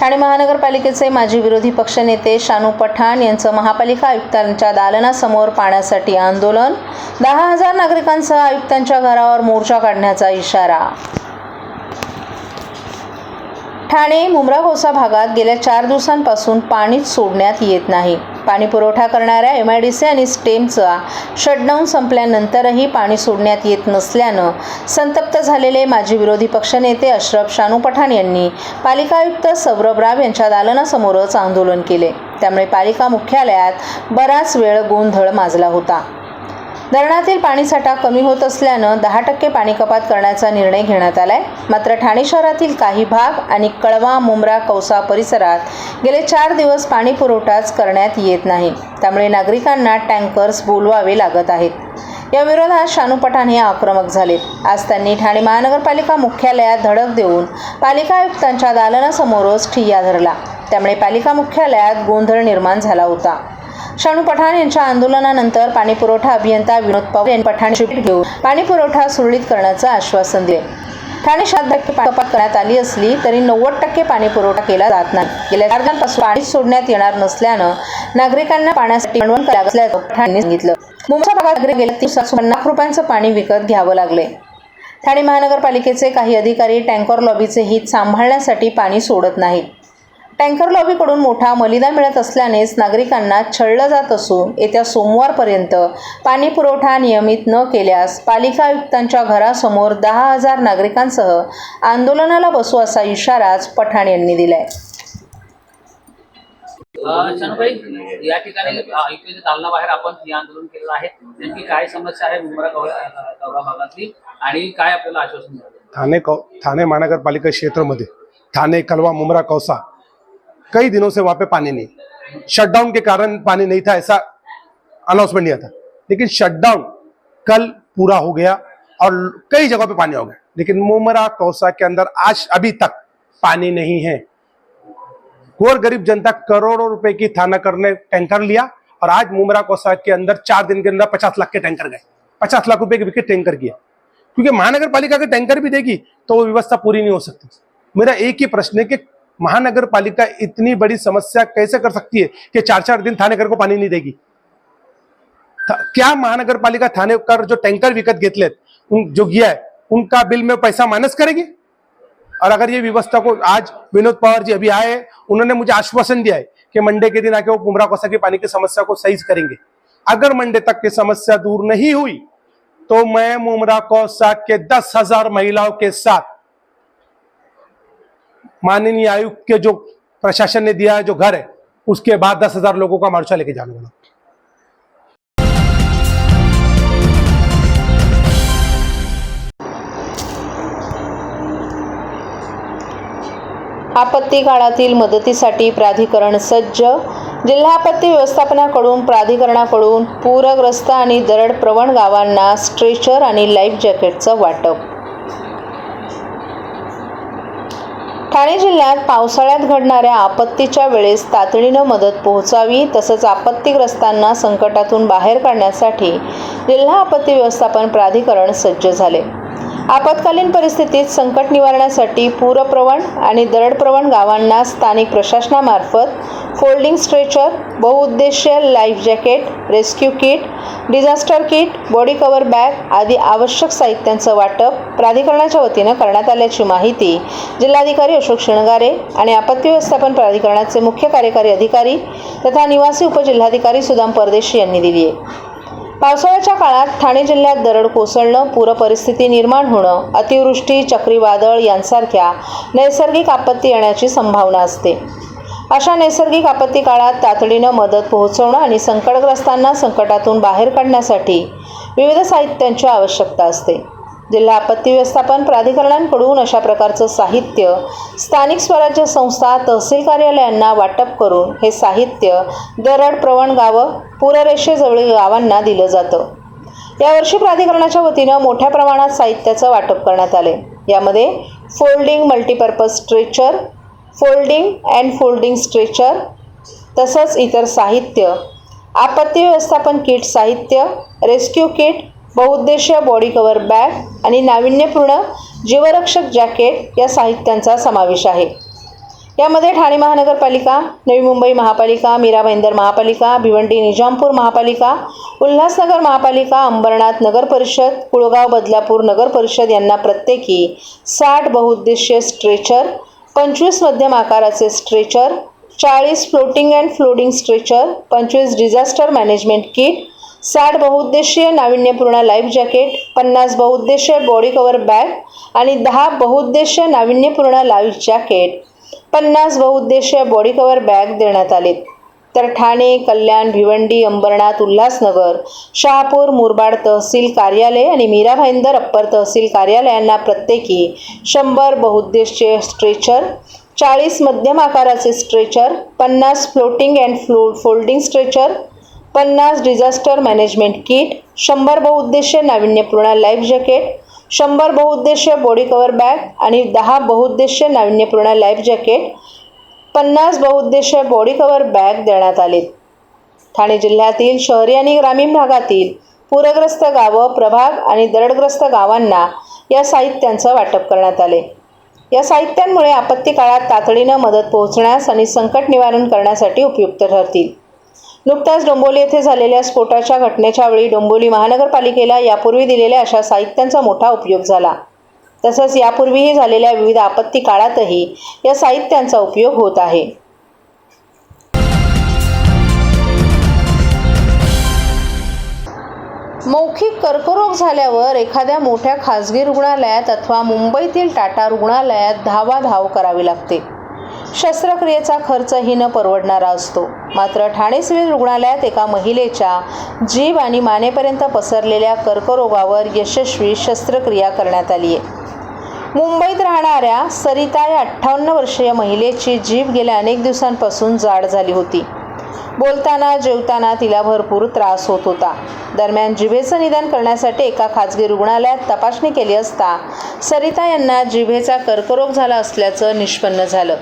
ठाणे महानगरपालिकेचे माजी विरोधी पक्षनेते शानू पठाण यांचं महापालिका आयुक्तांच्या दालनासमोर पाण्यासाठी आंदोलन. दहा हजार नागरिकांसह आयुक्तांच्या घरावर मोर्चा काढण्याचा इशारा. ठाणे मुंब्रा कोसा भागात गेल्या चार दिवसांपासून पाणीच सोडण्यात येत नाही. पाणी पुरवठा करणाऱ्या एम आय डी सी आणि स्टेमचा शटडाऊन संपल्यानंतरही पाणी सोडण्यात येत नसल्यानं संतप्त झालेले माजी विरोधी पक्षनेते अशरफ शानू पठाण यांनी पालिका आयुक्त सौरभ राव यांच्या दालनासमोरच आंदोलन केले. त्यामुळे पालिका मुख्यालयात बराच वेळ गोंधळ माजला होता. धरणातील पाणीसाठा कमी होत असल्यानं दहा टक्के पाणी कपात करण्याचा निर्णय घेण्यात आलाय. मात्र ठाणे शहरातील काही भाग आणि कळवा मुंब्रा कौसा परिसरात गेले चार दिवस पाणी पुरवठाच करण्यात येत नाही. त्यामुळे नागरिकांना टँकर्स बोलवावे लागत आहेत. या विरोधात शानू पठाण हे आक्रमक झालेत. आज त्यांनी ठाणे महानगरपालिका मुख्यालयात धडक देऊन पालिका आयुक्तांच्या दालनासमोरच ठिय्या धरला. त्यामुळे पालिका मुख्यालयात गोंधळ निर्माण झाला होता. शानू पठाण यांच्या आंदोलनानंतर पाणी पुरवठा अभियंता विनोद पवार यांनी पठाणची भेट घेऊन पाणी पुरवठा सुरळीत करण्याचं आश्वासन दिले. ठाणे शहरात टक्के कपात करण्यात आली असली तरी नव्वद टक्के पाणी पुरवठा केला जात नाही. गेल्या चार दिवसांपासून पाणी सोडण्यात येणार नसल्यानं नागरिकांना पाण्यासाठी वणवण करावं असल्याचं सांगितलं. मुंबईच्या भागात नागरिक गेल्या तीन दिवसात लाख रुपयांचं पाणी विकत घ्यावं लागले. ठाणे महानगरपालिकेचे काही अधिकारी टँकर लॉबीचे हित सांभाळण्यासाठी पाणी सोडत नाहीत. टँकर लॉबीकडून मोठा मलिदा मिळत असल्यानेच नागरिकांना छळलं जात असून येत्या सोमवारपर्यंत पाणी पुरवठा नियमित न केल्यास पालिका आयुक्तांच्या घरासमोर दहा हजार नागरिकांसह आंदोलनाला बसू असा इशाराच पठाण यांनी दिलाय. या ठिकाणी आयुक्ताच्या दालनाबाहेर आपण हे आंदोलन केलेलं आहे नेमकी काय समस्या आहे मुंबरा भागातली आणि काय आपल्याला आश्वासन थाने कौ थाने महानगर क्षेत्र में थाने कलवा मुमरा कौसा कई दिनों से वहाँ पे पानी नहीं। शटडाउन के कारण पानी नहीं था, ऐसा अनाउंसमेंट दिया था लेकिन शटडाउन कल पूरा हो गया और कई जगहों पे पानी हो गया। लेकिन मुमरा कौसा के अंदर आज अभी तक पानी नहीं है। गोर गरीब जनता करोड़ों रुपए की थाना करने टैंकर लिया और आज मुमरा कौसा के अंदर चार दिन के अंदर पचास लाख के टैंकर गए। पचास लाख रुपए के विकेट टैंकर किया। क्योंकि महानगर पालिका के टैंकर भी देगी तो वो व्यवस्था पूरी नहीं हो सकती। मेरा एक ही प्रश्न है कि महानगर पालिका इतनी बड़ी समस्या कैसे कर सकती है कि चार चार दिन थानेकर को पानी नहीं देगी? क्या महानगर पालिका थाने कर जो टैंकर विकत घेतलेत जो गया है, उनका बिल में पैसा माइनस करेगी? और अगर ये व्यवस्था को आज विनोद पवार जी अभी आए उन्होंने मुझे आश्वासन दिया है कि मंडे के दिन आके वो बुमरा कोसा की पानी की समस्या को सही करेंगे। अगर मंडे तक की समस्या दूर नहीं हुई तो मैं मुमरा कोसा के दस हज़ार महिलाओं के साथ माननीय आयुक्त के जो प्रशासन ने दिया है जो घर है उसके बाद दस हजार लोगों का मोर्चा लेके जाने वाला आपत्ती काळातील मदतीसाठी प्राधिकरण सज्ज जिल्हा आपत्ती व्यवस्थापनाकडून प्राधिकरणाकडून पूरग्रस्त आणि दरड प्रवण गावांना स्ट्रेचर आणि लाईफ जॅकेटचं वाटप ठाणे जिल्ह्यात पावसाळ्यात घडणाऱ्या आपत्तीच्या वेळेस तातडीनं मदत पोहोचावी तसंच आपत्तीग्रस्तांना संकटातून बाहेर काढण्यासाठी जिल्हा आपत्ती व्यवस्थापन प्राधिकरण सज्ज झाले. आपत्कालीन परिस्थितीत संकट निवारण्यासाठी पूरप्रवण आणि दरडप्रवण गावांना स्थानिक प्रशासनामार्फत फोल्डिंग स्ट्रेचर बहुउद्देशीय life jacket rescue kit disaster kit body cover bag आदी आवश्यक साहित्यांचं वाटप प्राधिकरणाच्या वतीनं करण्यात आल्याची माहिती जिल्हाधिकारी अशोक शिणगारे आणि आपत्ती व्यवस्थापन प्राधिकरणाचे मुख्य कार्यकारी अधिकारी तथा निवासी उपजिल्हाधिकारी सुदाम परदेशी यांनी दिली आहे. पावसाळ्याच्या काळात ठाणे जिल्ह्यात दरड कोसळणं पूरपरिस्थिती निर्माण होणं अतिवृष्टी चक्रीवादळ यांसारख्या नैसर्गिक आपत्ती येण्याची संभावना असते. अशा नैसर्गिक आपत्ती काळात तातडीनं मदत पोहोचवणं आणि संकटग्रस्तांना संकटातून बाहेर काढण्यासाठी विविध साहित्यांची आवश्यकता असते. जिल्हा आपत्ती व्यवस्थापन प्राधिकरणांकडून अशा प्रकारचं साहित्य स्थानिक स्वराज्य संस्था तहसील कार्यालयांना वाटप करून हे साहित्य दरड प्रवण गावं पूररेषेजवळील गावांना दिलं जातं. यावर्षी प्राधिकरणाच्या वतीनं मोठ्या प्रमाणात साहित्याचं वाटप करण्यात आले. यामध्ये folding multipurpose stretcher folding and folding stretcher तसंच इतर साहित्य आपत्ती व्यवस्थापन किट साहित्य रेस्क्यू किट बहुउद्देशीय बॉडी कवर बॅग आणि नाविन्यपूर्ण जीवरक्षक जॅकेट या साहित्यांचा समावेश आहे. यामध्ये ठाणे महानगरपालिका नवी मुंबई महापालिका मीरा भाईंदर महापालिका भिवंडी निजामपूर महापालिका उल्हासनगर महापालिका अंबरनाथ नगर परिषद कुळगाव बदलापूर नगर परिषद यांना प्रत्येकी साठ बहुउद्देशीय स्ट्रेचर पंचवीस मध्यम आकाराचे स्ट्रेचर चाळीस फ्लोटिंग अँड फ्लोडिंग स्ट्रेचर पंचवीस डिझास्टर मॅनेजमेंट किट साठ बहुउद्देशीय नाविन्यपूर्ण लाईफ जॅकेट पन्नास बहुउद्देशीय बॉडी कवर बॅग आणि दहा बहुउद्देशीय नाविन्यपूर्ण लाईफ जॅकेट. पन्नास बहुउद्देशीय बॉडी कवर बॅग देण्यात आले तर ठाणे कल्याण भिवंडी अंबरनाथ उल्हासनगर शहापूर मुरबाड तहसील कार्यालय आणि मीरा भाईंदर अप्पर तहसील कार्यालयांना प्रत्येकी शंभर बहुउद्देशीय स्ट्रेचर चाळीस मध्यम आकाराचे स्ट्रेचर पन्नास floating and flo folding stretcher पन्नास डिझास्टर मॅनेजमेंट किट शंभर बहुउद्देशीय नाविन्यपूर्ण लाईफ जॅकेट शंभर बहुउद्देशीय बॉडी कवर बॅग आणि दहा बहुउद्देशीय नाविन्यपूर्ण लाईफ जॅकेट पन्नास बहुउद्देशीय बॉडी कव्हर बॅग देण्यात आले ठाणे जिल्ह्यातील शहरी आणि ग्रामीण भागातील पूरग्रस्त गावं प्रभाग आणि दरडग्रस्त गावांना या साहित्यांचं वाटप करण्यात आले. या साहित्यांमुळे आपत्ती काळात तातडीनं मदत पोहोचण्यास आणि संकट निवारण करण्यासाठी उपयुक्त ठरतील. नुकत्याच डोंबोली येथे झालेल्या स्फोटाच्या घटनेच्या वेळी डोंबोली महानगरपालिकेला यापूर्वी दिलेल्या अशा साहित्यांचा मोठा उपयोग झाला. तसंच यापूर्वीही झालेल्या विविध आपत्ती काळातही या साहित्यांचा उपयोग होत आहे. मौखिक कर्करोग झाल्यावर एखाद्या मोठ्या खाजगी रुग्णालयात अथवा मुंबईतील टाटा रुग्णालयात धावाधाव करावी लागते. शस्त्रक्रियेचा खर्चही न परवडणारा असतो. मात्र ठाणे सिव्हिल रुग्णालयात एका महिलेच्या जीव आणि मानेपर्यंत पसरलेल्या कर्करोगावर यशस्वी शस्त्रक्रिया करण्यात आली आहे मुंबईत राहणाऱ्या सरिता या अठ्ठावन्न वर्षीय महिलेची जीभ गेल्या अनेक दिवसांपासून जाड झाली होती. बोलताना जेवताना तिला भरपूर त्रास होत होता. दरम्यान जिभेचं निदान करण्यासाठी एका खाजगी रुग्णालयात तपासणी केली असता सरिता यांना जिभेचा कर्करोग झाला असल्याचं निष्पन्न झालं.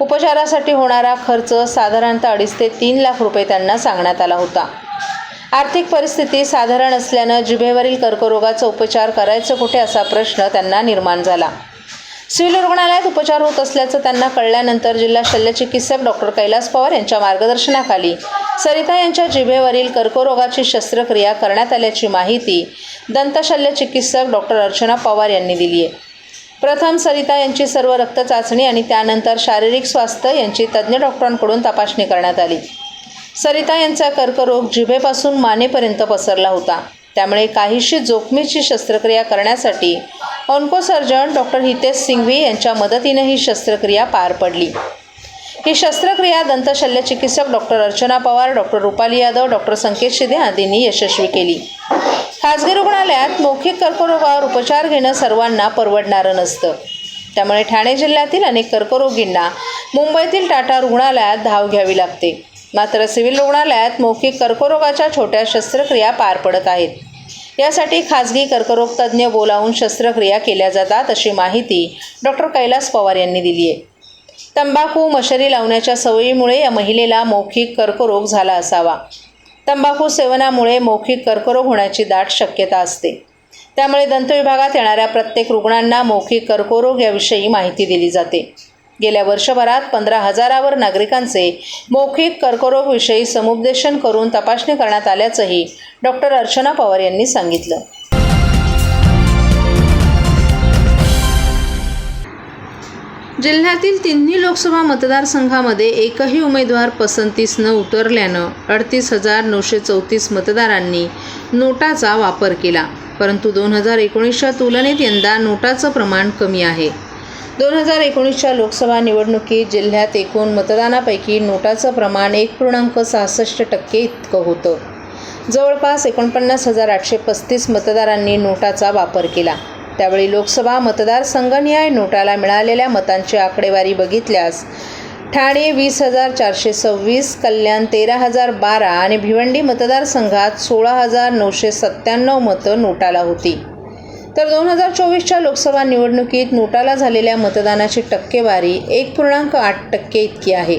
उपचारासाठी होणारा खर्च साधारणतः अडीच ते तीन लाख रुपये त्यांना सांगण्यात आला होता. आर्थिक परिस्थिती साधारण असल्यानं जिभेवरील कर्करोगाचा उपचार करायचं कुठे असा प्रश्न त्यांना निर्माण झाला. सिव्हिल रुग्णालयात उपचार होत असल्याचं त्यांना कळल्यानंतर जिल्हा शल्यचिकित्सक डॉक्टर कैलास पवार यांच्या मार्गदर्शनाखाली सरिता यांच्या जिभेवरील कर्करोगाची शस्त्रक्रिया करण्यात आल्याची माहिती दंतशल्यचिकित्सक डॉक्टर अर्चना पवार यांनी दिली आहे. प्रथम सरिता यांची सर्व रक्त चाचणी आणि त्यानंतर शारीरिक स्वास्थ्य यांची तज्ज्ञ डॉक्टरांकडून तपासणी करण्यात आली. सरिता यांचा कर्करोग जिभेपासून मानेपर्यंत पसरला होता. त्यामुळे काहीशी जोखमीची शस्त्रक्रिया करण्यासाठी ऑन्कोसर्जन डॉक्टर हितेश सिंघवी यांच्या मदतीने ही शस्त्रक्रिया पार पडली. ही शस्त्रक्रिया दंतशल्य चिकित्सक doctor Archana Pawar doctor Rupali Yadav doctor Sanket Shide आदींनी यशस्वी केली. खाजगी रुग्णालयात मौखिक कर्करोगावर उपचार घेणं सर्वांना परवडणारं नसतं. त्यामुळे ठाणे जिल्ह्यातील अनेक कर्करोगींना मुंबईतील टाटा रुग्णालयात धाव घ्यावी लागते. मात्र सिव्हिल रुग्णालयात मौखिक कर्करोगाच्या छोट्या शस्त्रक्रिया पार पडत आहेत. यासाठी खाजगी कर्करोग तज्ज्ञ बोलावून शस्त्रक्रिया केल्या जातात अशी माहिती डॉक्टर कैलास पवार यांनी दिली आहे. तंबाखू मशरी लावण्याच्या सवयीमुळे या महिलेला मौखिक कर्करोग झाला असावा. तंबाखू सेवनामुळे मौखिक कर्करोग होण्याची दाट शक्यता असते. त्यामुळे दंतविभागात येणाऱ्या प्रत्येक रुग्णांना मौखिक कर्करोग याविषयी माहिती दिली जाते. गेल्या वर्षभरात पंधरा हजारावर नागरिकांचे मौखिक कर्करोगविषयी समुपदेशन करून तपासणी करण्यात आल्याचंही डॉक्टर अर्चना पवार यांनी सांगितलं. जिल्ह्यातील तिन्ही लोकसभा मतदारसंघामध्ये एकही उमेदवार पसंतीस न उतरल्यानं अडतीस हजार नऊशे चौतीस मतदारांनी नोटाचा वापर केला. परंतु दोन हजार एकोणीसच्या तुलनेत यंदा नोटाचं प्रमाण कमी आहे. दोन हजार एकोणीसच्या लोकसभा निवडणुकीत जिल्ह्यात एकूण मतदानापैकी नोटाचं प्रमाण एक पूर्णांक सहासष्ट टक्के इतकं होतं. जवळपास एकोणपन्नास हजार आठशे पस्तीस मतदारांनी नोटाचा वापर केला. त्यावेळी लोकसभा मतदारसंघनिहाय नोटाला मिळालेल्या मतांची आकडेवारी बघितल्यास ठाणे वीस हजार चारशे सव्वीस कल्याण तेरा हजार बारा आणि भिवंडी मतदारसंघात सोळा हजार नऊशे सत्त्याण्णव मतं नोटाला होती. तर दोन हजार चोवीसच्या लोकसभा निवडणुकीत नोटाला झालेल्या मतदानाची टक्केवारी एक पूर्णांक आठ टक्के इतकी आहे.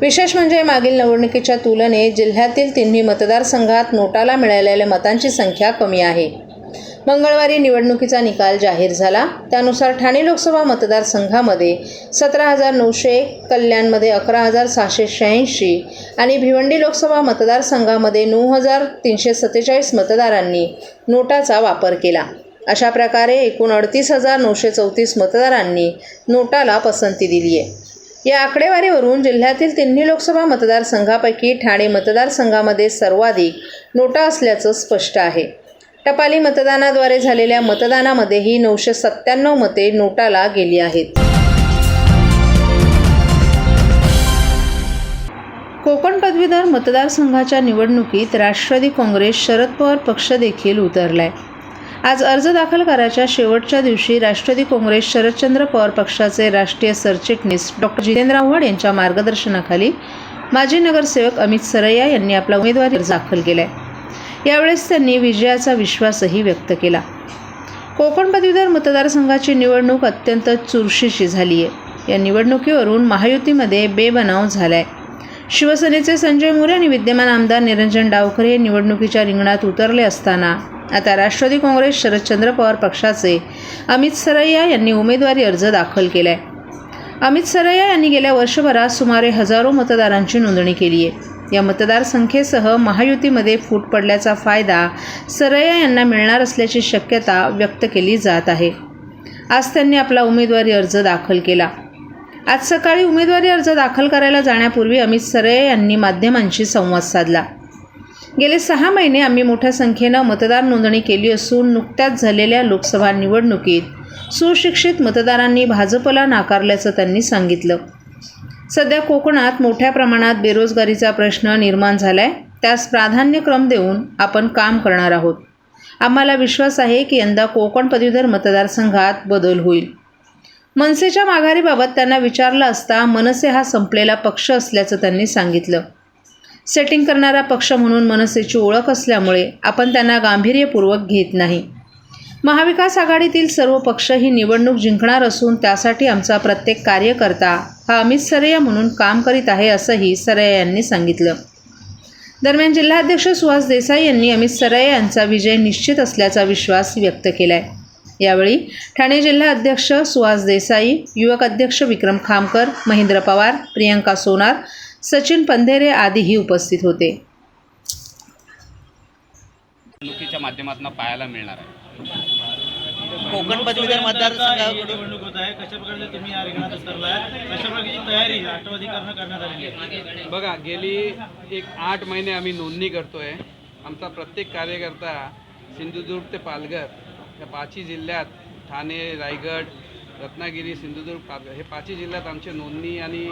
विशेष म्हणजे मागील निवडणुकीच्या तुलनेत जिल्ह्यातील तिन्ही मतदारसंघात नोटाला मिळालेल्या मतांची संख्या कमी आहे. मंगळवारी निवडणुकीचा निकाल जाहीर झाला. त्यानुसार ठाणे लोकसभा मतदारसंघामध्ये सतरा हजार नऊशे कल्याणमध्ये अकरा हजार सहाशे शहाऐंशी आणि भिवंडी लोकसभा मतदारसंघामध्ये नऊ हजार तीनशे सत्तेचाळीस मतदारांनी नोटाचा वापर केला. अशा प्रकारे एकूण अडतीस हजार नऊशे चौतीस मतदारांनी नोटाला पसंती दिली आहे. या आकडेवारीवरून जिल्ह्यातील तिन्ही लोकसभा मतदारसंघापैकी ठाणे मतदारसंघामध्ये सर्वाधिक नोटा असल्याचं स्पष्ट आहे. टपाली मतदानाद्वारे झालेल्या मतदानामध्येही नऊशे सत्त्याण्णव मते नोटाला गेली आहेत. कोकण पदवीधर मतदारसंघाच्या निवडणुकीत राष्ट्रवादी काँग्रेस शरद पवार पक्ष देखील उतरलाय. आज अर्ज दाखल करायच्या शेवटच्या दिवशी राष्ट्रवादी काँग्रेस शरदचंद्र पवार पक्षाचे राष्ट्रीय सरचिटणीस डॉक्टर जितेंद्र आव्हाड यांच्या मार्गदर्शनाखाली माजी नगरसेवक अमित सरैया यांनी आपला उमेदवारी अर्ज दाखल केलाय. यावेळेस त्यांनी विजयाचा विश्वासही व्यक्त केला. कोकण पदवीधर मतदारसंघाची निवडणूक अत्यंत चुरशीची झाली आहे या निवडणुकीवरून महायुतीमध्ये बेबनाव झालाय. शिवसेनेचे संजय मोरे आणि विद्यमान आमदार निरंजन डावकर हे निवडणुकीच्या रिंगणात उतरले असताना आता राष्ट्रवादी काँग्रेस शरदचंद्र पवार पक्षाचे अमित सरैया यांनी उमेदवारी अर्ज दाखल केलाय. अमित सरैया यांनी गेल्या वर्षभरात सुमारे हजारो मतदारांची नोंदणी केली आहे. या मतदारसंख्येसह महायुतीमध्ये फूट पडल्याचा फायदा सरैया यांना मिळणार असल्याची शक्यता व्यक्त केली जात आहे. आज त्यांनी आपला उमेदवारी अर्ज दाखल केला. आज सकाळी उमेदवारी अर्ज दाखल करायला जाण्यापूर्वी अमित सरैया यांनी माध्यमांशी संवाद साधला. गेले सहा महिने आम्ही मोठ्या संख्येनं मतदार नोंदणी केली असून नुकत्याच झालेल्या लोकसभा निवडणुकीत सुशिक्षित मतदारांनी भाजपला नाकारल्याचं त्यांनी सांगितलं. सध्या कोकणात मोठ्या प्रमाणात बेरोजगारीचा प्रश्न निर्माण झालाय. त्यास प्राधान्यक्रम देऊन आपण काम करणार आहोत. आम्हाला विश्वास आहे की यंदा कोकण पदवीधर मतदारसंघात बदल होईल. मनसेच्या माघारीबाबत त्यांना विचारलं असता मनसे हा संपलेला पक्ष असल्याचं त्यांनी सांगितलं. सेटिंग करणारा पक्ष म्हणून मनसेची ओळख असल्यामुळे आपण त्यांना गांभीर्यपूर्वक घेत नाही. महाविकास आघाडीतील सर्व पक्ष ही निवडणूक जिंकणार असून त्यासाठी आमचा प्रत्येक कार्यकर्ता हा अमित सरैया म्हणून काम करीत आहे असंही सरैया यांनी सांगितलं. दरम्यान जिल्हाध्यक्ष सुहास देसाई यांनी अमित सरैया यांचा विजय निश्चित असल्याचा विश्वास व्यक्त केला आहे यावेळी ठाणे जिल्हा अध्यक्ष सुहास देसाई युवक अध्यक्ष विक्रम खामकर महेंद्र पवार प्रियंका सोनार सचिन पंधेरे आदीही उपस्थित होते. निवडणुकीच्या माध्यमातून पाहायला मिळणार आहे. कोकण पदवीधर मतदारसंघाकडून? निवडणूक होत आहे. कशा प्रकारे तुम्ही या रिंगणात उतरलाय? कशा प्रकारची तयारी करण्यात आलेली आहे. बघा गेली एक आठ महिने आम्ही नोंदणी करतोय. आमचा प्रत्येक कार्यकर्ता सिंधुदुर्ग ते पालघर या पाचही जिल्ह्यात ठाणे रायगड रत्नागिरी सिंधुदुर्ग पालघर हे पाचही जिल्ह्यात आमची नोंदणी आणि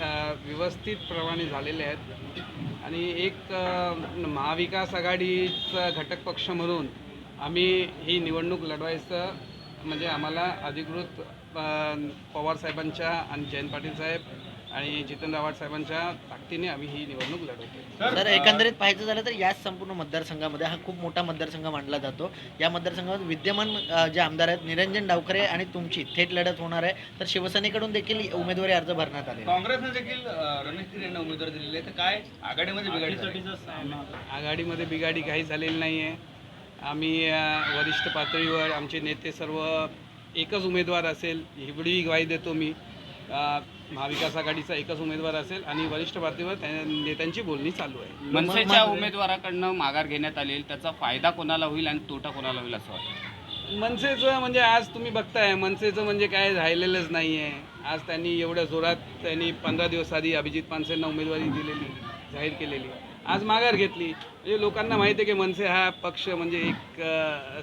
व्यवस्थितप्रमाणे झालेले आहेत. आणि एक महाविकास आघाडीचा घटक पक्ष म्हणून आम्ही ही निवडणूक लढवायचं म्हणजे आम्हाला अधिकृत पवार साहेबांच्या आणि जयंत पाटील साहेब आणि जितेंद्र आव्हाड साहेबांच्या ताकदीने आम्ही ही निवडणूक लढवतो तर एकंदरीत पाहायचं झालं तर याच संपूर्ण मतदारसंघामध्ये हा खूप मोठा मतदारसंघ मानला जातो. या मतदारसंघात विद्यमान जे आमदार आहेत निरंजन डावखरे आणि तुमची थेट लढत होणार आहे. तर शिवसेनेकडून देखील उमेदवारी अर्ज भरण्यात आले काँग्रेसने देखील रमेश थिर यांना उमेदवार दिलेले तर काय आघाडीमध्ये बिघाडी आघाडीमध्ये बिघाडी काही झालेली नाही आहे. आम्ही वरिष्ठ पातळीवर आमचे नेते सर्व एकच उमेदवार असेल हिवडी ग्वाही देतो मी. महाविकास आघाडीचा एकच उमेदवार असेल आणि वरिष्ठ पातळीवर त्या नेत्यांची बोलणी चालू आहे. मनसेच्या उमेदवाराकडनं माघार घेण्यात आली त्याचा फायदा कोणाला होईल आणि तोटा कोणाला होईल असं वाटतं? मनसेचं म्हणजे आज तुम्ही बघताय मनसेचं म्हणजे काय राहिलेलंच नाही आहे आज त्यांनी एवढ्या जोरात त्यांनी पंधरा दिवस आधी अभिजित पानसेंना उमेदवारी दिलेली जाहीर केलेली. आज माघार घेतली. म्हणजे लोकांना माहिती आहे की मनसे हा पक्ष म्हणजे एक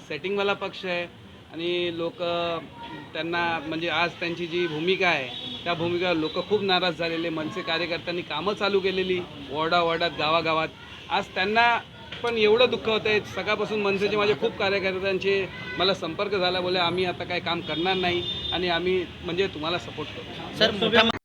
सेटिंगवाला पक्ष आहे. आणि लोक त्यांना म्हणजे आज त्यांची जी भूमिका आहे त्या भूमिकेवर लोक खूप नाराज झालेले. मनसे कार्यकर्त्यांनी कामं चालू केलेली वॉर्डा वॉर्डात गावागावात. आज त्यांना पण एवढं दुःख होतं आहे सकाळपासून मनसेचे माझे खूप कार्यकर्त्यांचे मला संपर्क झाला बोले आम्ही आता काय काम करणार नाही आणि आम्ही म्हणजे तुम्हाला सपोर्ट करू सर